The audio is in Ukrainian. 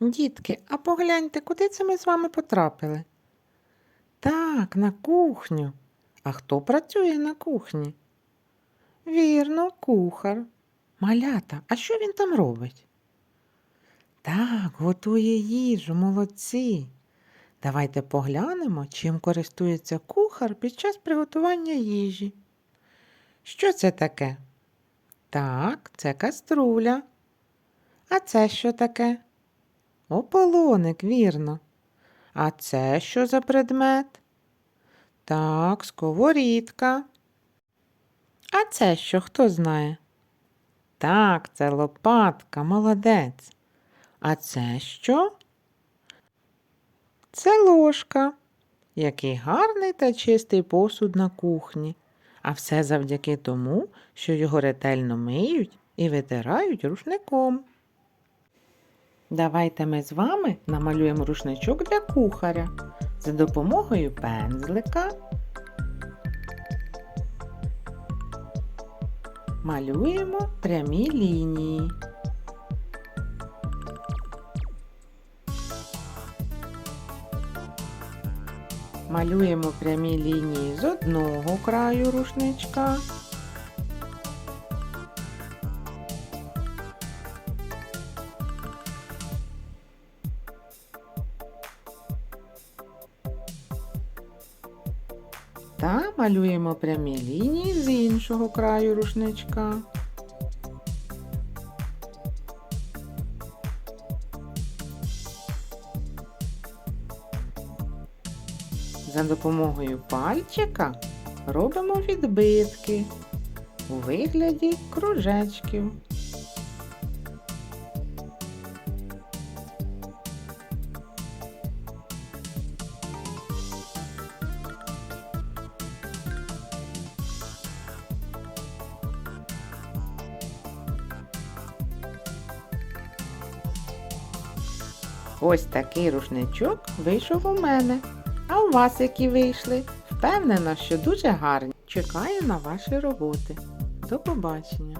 Дітки, а погляньте, куди це ми з вами потрапили? Так, на кухню. А хто працює на кухні? Вірно, кухар. Малята, а що він там робить? Так, готує їжу, молодці. Давайте поглянемо, чим користується кухар під час приготування їжі. Що це таке? Так, це каструля. А це що таке? Ополоник, вірно. А це що за предмет? Так, сковорідка. А це що, хто знає? Так, це лопатка, молодець. А це що? Це ложка. Який гарний та чистий посуд на кухні. А все завдяки тому, що його ретельно миють і витирають рушником. Давайте ми з вами намалюємо рушничок для кухаря за допомогою пензлика. Малюємо прямі лінії. Малюємо прямі лінії з одного краю рушничка. Та малюємо прямі лінії з іншого краю рушничка. За допомогою пальчика робимо відбитки у вигляді кружечків. Ось такий рушничок вийшов у мене. А у вас які вийшли? Впевнена, що дуже гарні. Чекаю на ваші роботи. До побачення!